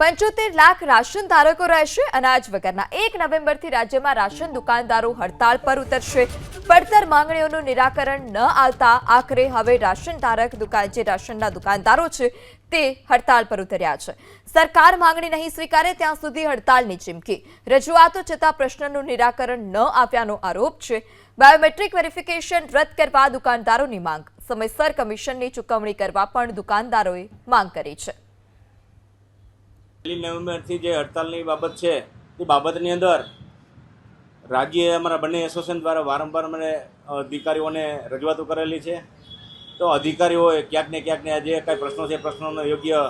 પંચોતેર લાખ રાશન ધારકો રહેશે, અનાજ વગરના એક નવેમ્બરથી રાજ્યમાં રાશન દુકાનદારો હડતાળ પર ઉતરશે. પડતર માંગણીઓનું નિરાકરણ ન આવતા આખરે હવે રાશન ધારક દુકાન, જે રાશનના દુકાનદારો છે, તે હડતાળ પર ઉતર્યા છે. સરકાર માંગણી નહીં સ્વીકારે ત્યાં સુધી હડતાળની ચીમકી. રજૂઆતો છતાં પ્રશ્નનું નિરાકરણ ન આપ્યાનો આરોપ છે. બાયોમેટ્રિક વેરિફિકેશન રદ કરવા દુકાનદારોની માંગ. સમયસર કમિશનની ચૂકવણી કરવા પણ દુકાનદારોએ માંગ કરી છે. પહેલી નવેમ્બરથી જે હડતાલની બાબત છે, એ બાબતની અંદર રાજ્ય અમારા બંને એસોસિએશન દ્વારા વારંવાર મને અધિકારીઓને રજૂઆતો કરેલી છે. તો અધિકારીઓએ ક્યાંક ને ક્યાંક ને જે કાંઈ પ્રશ્નો છે પ્રશ્નોનો યોગ્ય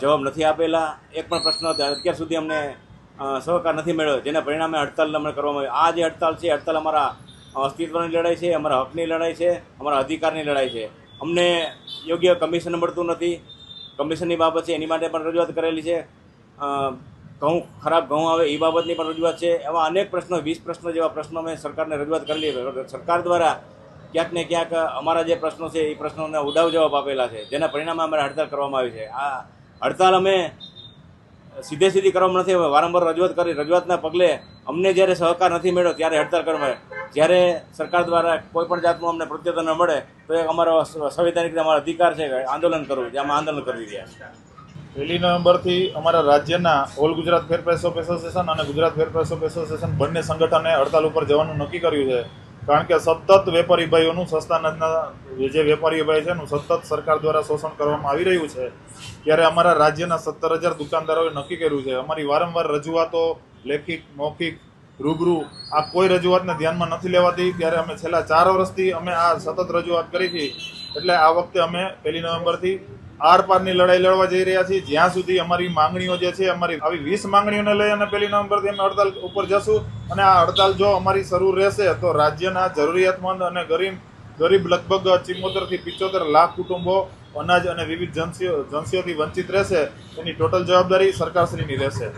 જવાબ નથી આપેલા. એક પણ પ્રશ્ન અત્યાર સુધી અમને સહકાર નથી મળ્યો, જેના પરિણામે હડતાલ અમને કરવામાં આવી આ જે હડતાલ છે હડતાલ અમારા અસ્તિત્વની લડાઈ છે, અમારા હકની લડાઈ છે, અમારા અધિકારની લડાઈ છે. અમને યોગ્ય કમિશન મળતું નથી. કમિશનની બાબત છે, એની માટે પણ રજૂઆત કરેલી છે ઘઉં, ખરાબ ઘઉં આવે એ બાબતની પણ રજૂઆત છે એવા અનેક પ્રશ્નો, વીસ પ્રશ્નો જેવા પ્રશ્નો મેં સરકારને રજૂઆત કરેલી. સરકાર દ્વારા ક્યાંક ને ક્યાંક અમારા જે પ્રશ્નો છે, એ પ્રશ્નોને ઉડાવ જવાબ આપેલા છે, જેના પરિણામે અમારે હડતાલ કરવામાં આવી છે આ હડતાલ અમે સીધે સીધી કરવામાં નથી અમે વારંવાર રજૂઆત કરી, રજૂઆતના પગલે અમને જ્યારે સહકાર નથી મળ્યો, ત્યારે હડતાલ કરવામાં. જ્યારે સરકાર દ્વારા કોઈ પણ જાતનું અમને પ્રત્યુત્તર ન મળે, તો એક અમારો સંવિધાનિક અમારો અધિકાર છે આંદોલન કરવું જે અમે આંદોલન કરી રહ્યા છીએ પહેલી નવેમ્બરથી અમારા રાજ્યના all Gujarat fair press of association અને Gujarat fair press of association બંને સંગઠને હડતાલ ઉપર જવાનું નક્કી કર્યું છે. કારણ કે સતત વેપારી ભાઈઓનું સસ્તા જે વેપારી ભાઈ છે એનું સતત સરકાર દ્વારા શોષણ કરવામાં આવી રહ્યું છે. ત્યારે અમારા રાજ્યના સત્તર હજાર દુકાનદારોએ નક્કી કર્યું છે. અમારી વારંવાર રજૂઆતો લેખિત, મૌખિક રૂબરૂ આ કોઈ રજૂઆતને ધ્યાનમાં નથી લેવાતી. ત્યારે અમે છેલ્લા ચાર વર્ષથી અમે આ સતત રજૂઆત કરી હતી એટલે આ વખતે અમે પહેલી નવેમ્બરથી આર પારની લડાઈ લડવા જઈ રહ્યા છીએ. જ્યાં સુધી અમારી માંગણીઓ જે છે, અમારી આવી વીસ માંગણીઓને લઈ અને પહેલી નવેમ્બરથી અમે હડતાલ ઉપર જશું. અને આ હડતાલ જો અમારી શરૂ રહેશે, તો રાજ્યના જરૂરિયાતમંદ અને ગરીબ ગરીબ લગભગ ચિમોતેરથી પિચોતેર લાખ કુટુંબો, અનાજ અને વિવિધ જનસીઓ જનસીઓથી વંચિત રહેશે. એની ટોટલ જવાબદારી સરકારશ્રીની રહેશે.